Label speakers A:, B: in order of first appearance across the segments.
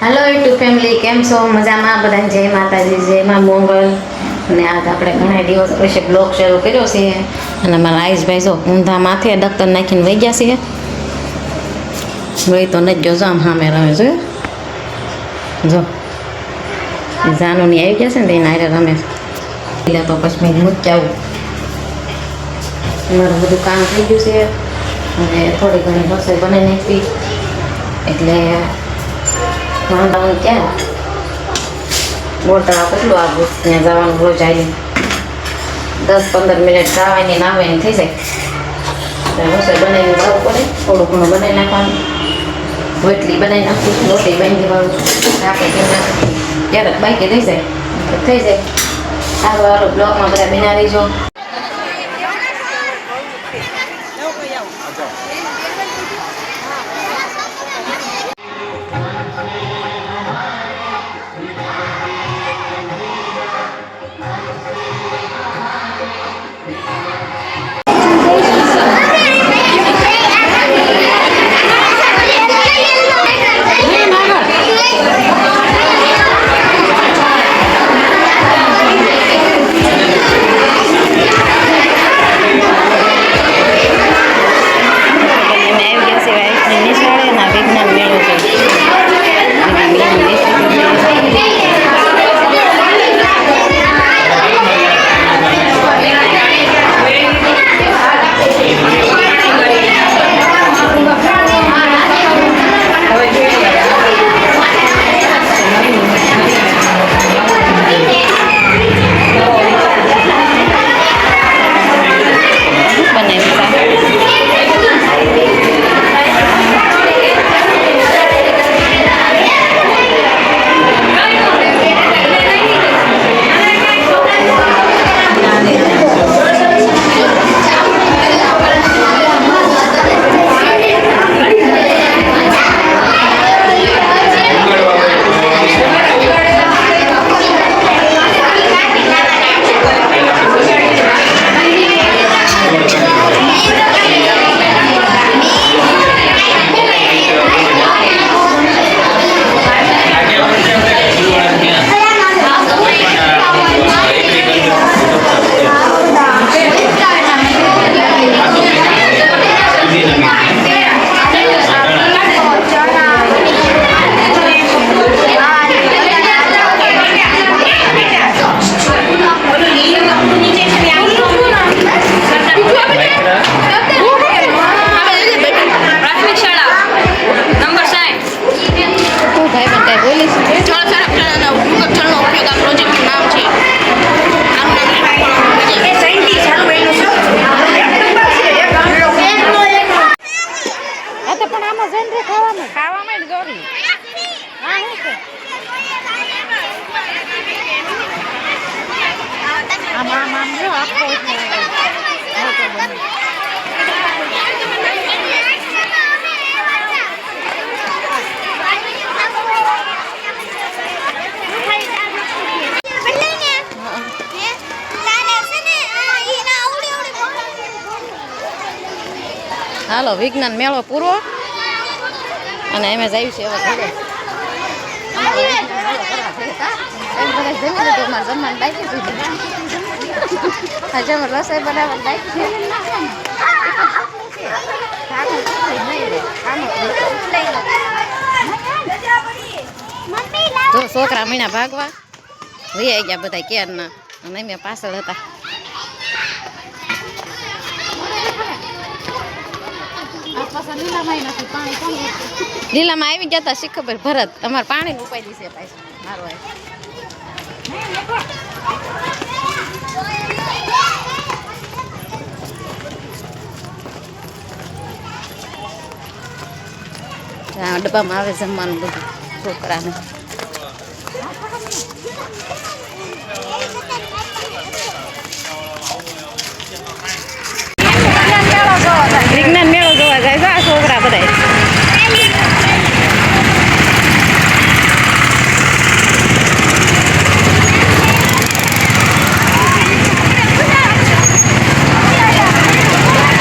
A: હાલો YouTube family કેમ છો? મજામાં? બધાને જય માતાજી, જય માં મોંગલ. અને આજ આપણે ઘણા દિવસ પછી બ્લોગ શરૂ કર્યો છે. અને મારા આયુષભાઈ જો ઊંધા માથે દફતર નાખીને વહી ગયા છે. વહી તો નથી જોજો આમ સામે રમે જોયો જો. જાનુની આવી ગયા છે ને એને આરે રમે. પહેલાં તો પછી મેં આવું મારું બધું કામ થઈ ગયું છે. અને થોડી ઘણી રસોઈ બનાવી નાખી એટલે વાંધા ક્યાં ગોટાળા કેટલું આગું ત્યાં જવાનું રોજ આવી દસ પંદર મિનિટ ખાવાની નાવાની થઈ જાય. રસોઈ બનાવીને જવું પડે. થોડું ઘણું બનાવી નાખવાનું. રોટલી બનાવી નાખું રોટલી બાંધી દેવાનું. આપણે કેમ નાખી ક્યારેક બાઈકે થઈ જાય. થઈ જાય. સારું સારું બ્લોગમાં બધા બિના રહીજો. હાલો વિજ્ઞાન મેળો પૂરો. અને એમાં જ આવ્યું છે હવે ઘરે અમારો વિજ્ઞાન મેળો કા? એમ બધા જમી લીધું અમારે જમવાનું બાકી હતું. આજે અમારે રસોઈ બનાવવાનું બાકી જો છોકરા મહિના ભાગવા વૈયા ગયા બધા ક્યારના અને મેં પાછળ હતા લીલામાં આવી ગયા હતા શી ખબર? ભરત અમારે પાણી ઉપાય દીશે પાછું મારો ડબ્બામાં આવે જમવાનું બધું, છોકરાને વિજ્ઞાન મેળો જોવા જાય છે આ છોકરા બધા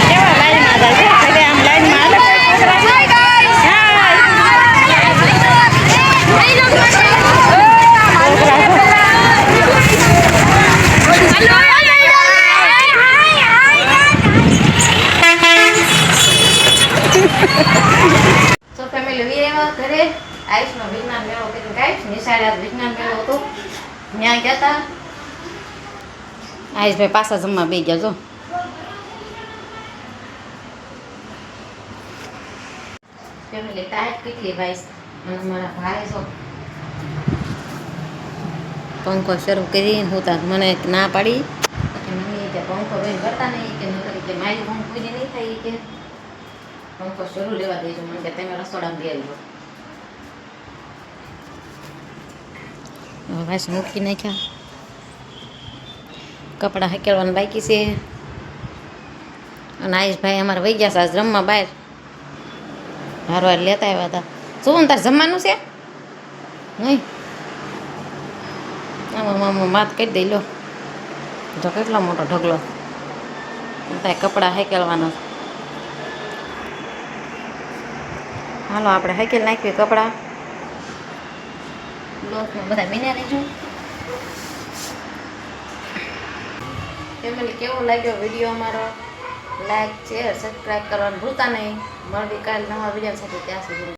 A: કેવા લાઈનમાં જાય છે એટલે આમ લાઈનમાં હાલે કોઈ છોકરા. હાય. ગાઈસનો વિજ્ઞાન મેળો કીધું આજ વિજ્ઞાન મેળો હતો ત્યાં ગયા હતા આયુષભાઈ પાછા જમવા બે ગયા જો. ફેમિલી ટાઈટ કેટલી ભાઈ? અને મારા ભાઈ છો. પંખો શરૂ કરી હું તાર મને ના પાડી. મમ્મી કે પંખો બેન કરતા નહીં કે નકર કે મારી પૂરી નહીં થાય કે. પંખો શરૂ લેવા દેજો મને કે તમે રસોડામાં બેસી ભાઈ મૂકી નાખ્યા કપડાં હકેલવાનું બાકી છે. અને આયુષભાઈ અમારે વહી ગયા આજ રમવા બહાર. હારવાર લેતા આવ્યા હતા. શું તાર જમવાનું છે? નહીં? આમાં આમાં માત કરી દઈ લો. તો કેટલો મોટો ઢગલો. ત્યાં કપડાં હેકેલવાના. હાલો, આપણે હેકેલ નાખીએ કપડાં. લોટમાં બધા મીને રહીશું ફેમિલી કેવો લાગ્યો વીડિયો અમારો લાઈક શેર સબસ્ક્રાઈબ કરવાનું ભૂલતા નહીં મળવી કાલ નવા વીડિયો સાથે ત્યાં સુધી